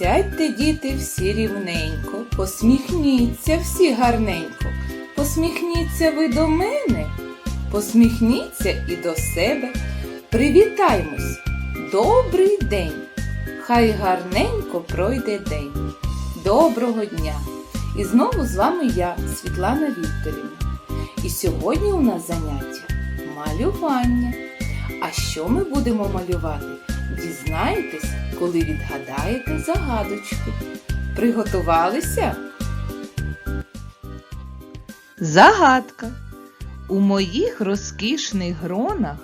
Сядьте, діти, всі рівненько, посміхніться всі гарненько, посміхніться ви до мене, посміхніться і до себе. Привітаймось! Добрий день! Хай гарненько пройде день. Доброго дня! І знову з вами я, Світлана Вікторівна. І сьогодні у нас заняття малювання. А що ми будемо малювати? Дізнаєтесь, коли відгадаєте загадочку. Приготувалися? Загадка. У моїх розкішних гронах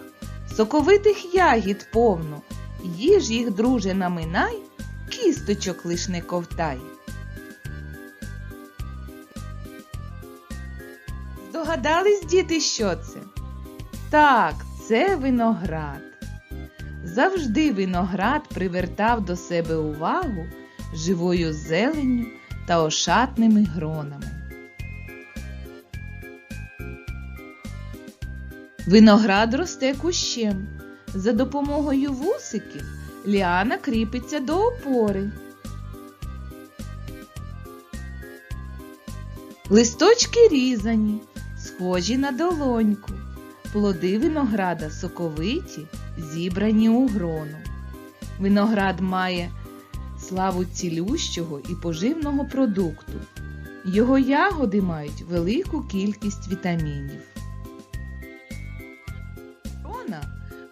соковитих ягід повно. Їж їх, друже, наминай, кісточок лиш не ковтай. Здогадались, діти, що це? Так, це виноград. Завжди виноград привертав до себе увагу живою зеленню та ошатними гронами. Виноград росте кущем. За допомогою вусиків ліана кріпиться до опори. Листочки різані, схожі на долоньку. Плоди винограда соковиті, зібрані у грону. Виноград має славу цілющого і поживного продукту. Його ягоди мають велику кількість вітамінів. Грона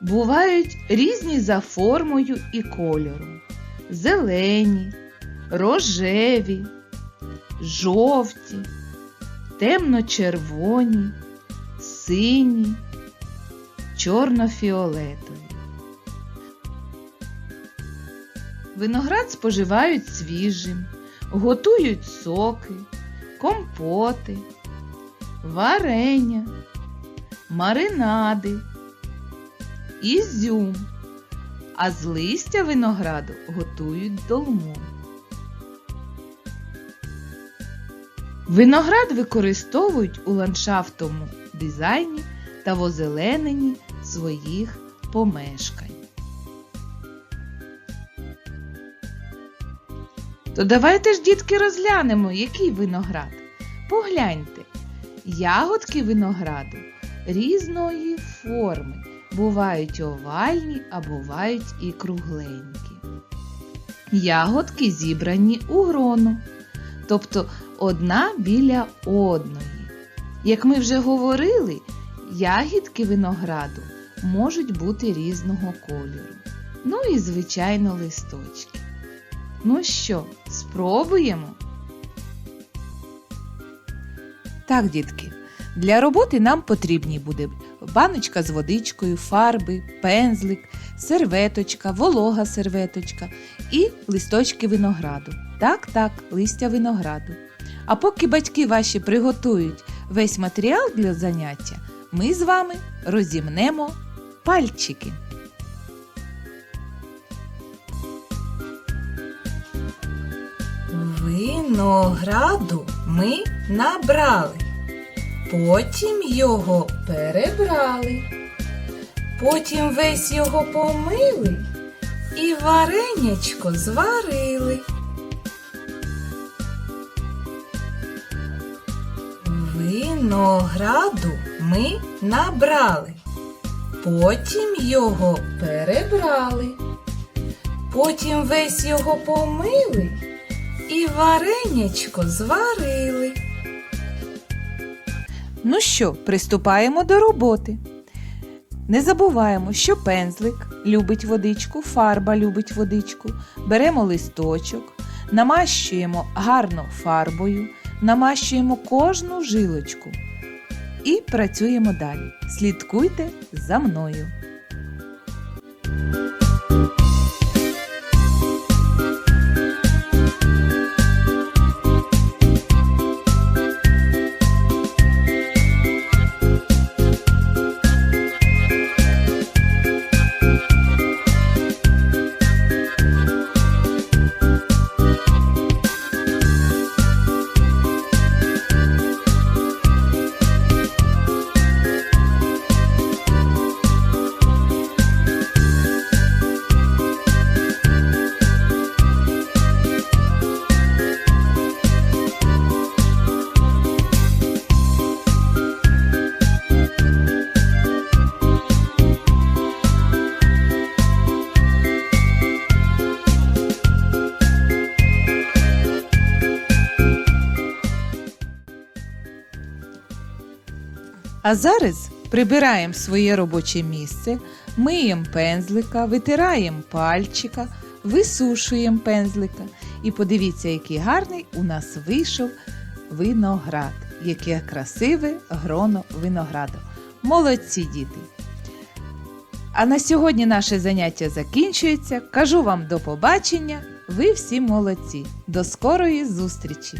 бувають різні за формою і кольором: зелені, рожеві, жовті, темно-червоні, сині, чорно-фіолетові. Виноград споживають свіжим, готують соки, компоти, варення, маринади, ізюм, а з листя винограду готують долму. Виноград використовують у ландшафтовому дизайні та в озелененні своїх помешкань. То давайте ж, дітки, розглянемо, який виноград. Погляньте, ягодки винограду різної форми. Бувають овальні, а бувають і кругленькі. Ягодки зібрані у грону, тобто одна біля одної. Як ми вже говорили, ягідки винограду можуть бути різного кольору. Ну і, звичайно, листочки. Ну що, спробуємо? Так, дітки, для роботи нам потрібні буде баночка з водичкою, фарби, пензлик, серветочка, волога серветочка і листочки винограду. Так, так, листя винограду. А поки батьки ваші приготують весь матеріал для заняття, ми з вами розімнемо пальчики. Винограду ми набрали, потім його перебрали, потім весь його помили і варенячко зварили. Винограду ми набрали, потім його перебрали, потім весь його помили і варенячко зварили. Ну що, приступаємо до роботи. Не забуваємо, що пензлик любить водичку, фарба любить водичку. Беремо листочок, намащуємо гарно фарбою, намащуємо кожну жилочку і працюємо далі. Слідкуйте за мною. А зараз прибираємо своє робоче місце, миємо пензлика, витираємо пальчика, висушуємо пензлика. І подивіться, який гарний у нас вийшов виноград, яке красиве гроно винограду. Молодці діти! А на сьогодні наше заняття закінчується. Кажу вам до побачення. Ви всі молодці. До скорої зустрічі!